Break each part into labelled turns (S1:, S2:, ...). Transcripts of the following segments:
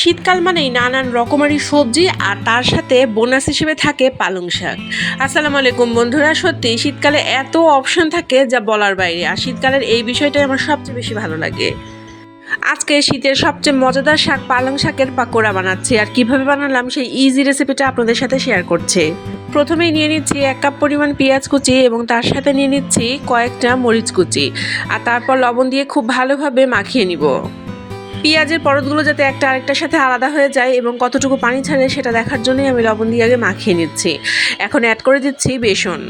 S1: শীতকাল মানেই নানান রকমারি সবজি আর তার সাথে বোনাস হিসেবে থাকে পালং শাক। আসসালামু আলাইকুম বন্ধুরা, সত্যি শীতকালে এত অপশন থাকে যা বলার বাইরে, আর শীতকালের এই বিষয়টাই আমার সবচেয়ে বেশি ভালো লাগে। আজকে শীতের সবচেয়ে মজাদার শাক পালং শাকের পাকোড়া বানাচ্ছি, আর কীভাবে বানালাম সেই ইজি রেসিপিটা আপনাদের সাথে শেয়ার করছি। প্রথমেই নিয়ে নিচ্ছি এক কাপ পরিমাণ পেঁয়াজ কুচি এবং তার সাথে নিয়ে নিচ্ছি কয়েকটা মরিচ কুচি, আর তারপর লবণ দিয়ে খুব ভালোভাবে মাখিয়ে নিব। পেঁয়াজের পরতগুলো যাতে একটা আরেকটার সাথে আলাদা হয়ে যায় এবং কতটুকু পানি ছাড়ে সেটা দেখার জন্যই আমি লবণ দিয়ে আগে মাখিয়ে নিচ্ছি। এখন অ্যাড করে দিচ্ছি বেসন।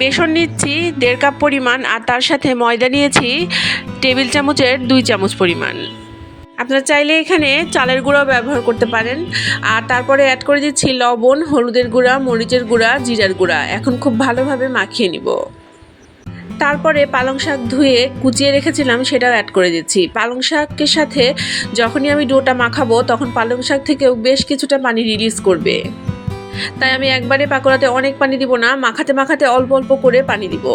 S1: বেসন নিচ্ছি দেড় কাপ পরিমাণ আর তার সাথে ময়দা নিয়েছি টেবিল চামচের দুই চামচ পরিমাণ। আপনারা চাইলে এখানে চালের গুঁড়াও ব্যবহার করতে পারেন। আর তারপরে অ্যাড করে দিচ্ছি লবণ, হলুদের গুঁড়া, মরিচের গুঁড়া, জিরার গুঁড়া। এখন খুব ভালোভাবে মাখিয়ে নিব। তারপরে পালং শাক ধুয়ে কুচিয়ে রেখেছিলাম, সেটাও অ্যাড করে দিচ্ছি। পালং শাকের সাথে যখনই আমি ডোটা মাখাবো, তখন পালং শাক থেকেও বেশ কিছুটা পানি রিলিজ করবে। তাই আমি একবারে পাকোড়াতে অনেক পানি দিব না, মাখাতে মাখাতে অল্প অল্প করে পানি দিব।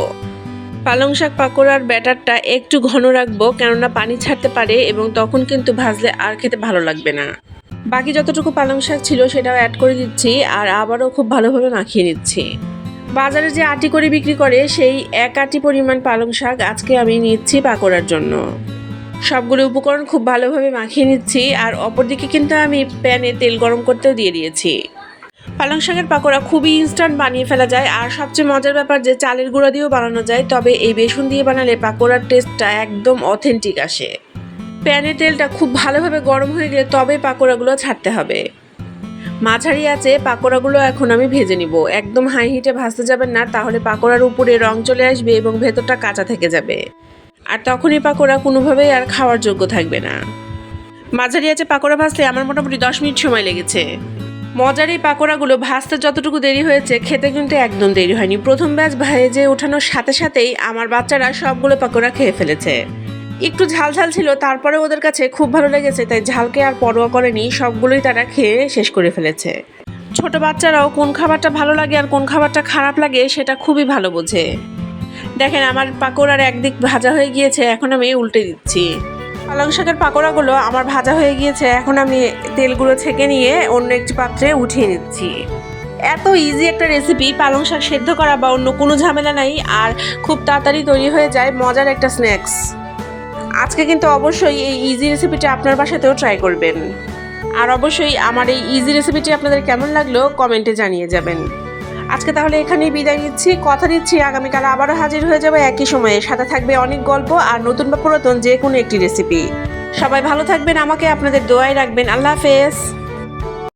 S1: পালং শাক পাকোড়ার ব্যাটারটা একটু ঘন রাখব, কেননা পানি ছাড়তে পারে এবং তখন কিন্তু ভাজলে আর খেতে ভালো লাগবে না। বাকি যতটুকু পালং শাক ছিল, সেটাও অ্যাড করে দিচ্ছি, আর আবারও খুব ভালোভাবে মাখিয়ে নিচ্ছি। বাজারে যে আটি করে বিক্রি করে, সেই এক আটি পরিমাণ পালং শাক আজকে আমি নিচ্ছি পাকোড়ার জন্য। সবগুলো উপকরণ খুব ভালোভাবে মাখিয়ে নিচ্ছি, আর অপরদিকে কিন্তু আমি প্যানে তেল গরম করতেও দিয়ে দিয়েছি। পালং শাকের পাকোড়া খুবই ইনস্ট্যান্ট বানিয়ে ফেলা যায়, আর সবচেয়ে মজার ব্যাপার যে চালের গুঁড়া দিয়েও বানানো যায়, তবে এই বেসন দিয়ে বানালে পাকোড়ার টেস্টটা একদম অথেন্টিক আসে। প্যানে তেলটা খুব ভালোভাবে গরম হয়ে গেলে তবে পাকোড়াগুলো ছাড়তে হবে। মাঝারি আছে, পাকোড়াগুলো এখন আমি ভেজে নিব। একদম হাই হিটে ভাজতে যাবেন না, তাহলে পাকোড়ার উপরে রং চলে আসবে এবং ভেতরটা কাঁচা থেকে যাবে। আর তখনই পাকোড়া কোনোভাবেই আর খাওয়ার যোগ্য থাকবে না। মাঝারি আছে পাকোড়া ভাজতে আমার মোটামুটি দশ মিনিট সময় লেগেছে। মজার এই পাকোড়াগুলো ভাজতে যতটুকু দেরি হয়েছে, খেতে কিন্তু একদম দেরি হয়নি। প্রথম ব্যাচ ভেজে ওঠানোর সাথে সাথেই আমার বাচ্চারা সবগুলো পাকোড়া খেয়ে ফেলেছে। একটু ঝাল ঝাল ছিল, তারপরে ওদের কাছে খুব ভালো লেগেছে, তাই ঝালকে আর পরোয়া করেনি, সবগুলোই তারা খেয়ে শেষ করে ফেলেছে। ছোট বাচ্চারাও কোন খাবারটা ভালো লাগে আর কোন খাবারটা খারাপ লাগে সেটা খুবই ভালো বোঝে। দেখেন, আমার পাকোড়ার একদিক ভাজা হয়ে গিয়েছে, এখন আমি উল্টে দিচ্ছি। পালং শাকের পাকোড়াগুলো আমার ভাজা হয়ে গিয়েছে, এখন আমি তেলগুলো ছেঁকে নিয়ে অন্য একটি পাত্রে উঠিয়ে নিচ্ছি। এত ইজি একটা রেসিপি পালং শাক সেদ্ধ করা বা অন্য কোনো ঝামেলা নাই, আর খুব তাড়াতাড়ি তৈরি হয়ে যায় মজার একটা স্ন্যাক্স আজকে কিন্তু অবশ্যই এই ইজি রেসিপিটা আপনার বাসাতেও ট্রাই করবেন। আর অবশ্যই আমার এই ইজি রেসিপিটি আপনাদের কেমন লাগল কমেন্টে জানিয়ে যাবেন। আজকে তাহলে এখানেই বিদায় নিচ্ছি, কথা দিচ্ছি, আগামীকাল আবারও হাজির হয়ে যাবে একই সময়ে। সাথে থাকবে অনেক গল্প আর নতুন বা পুরাতন যে কোনো একটি রেসিপি সবাই ভালো থাকবেন, আমাকে আপনাদের দোয়াই রাখবেন। আল্লাহ হাফেজ।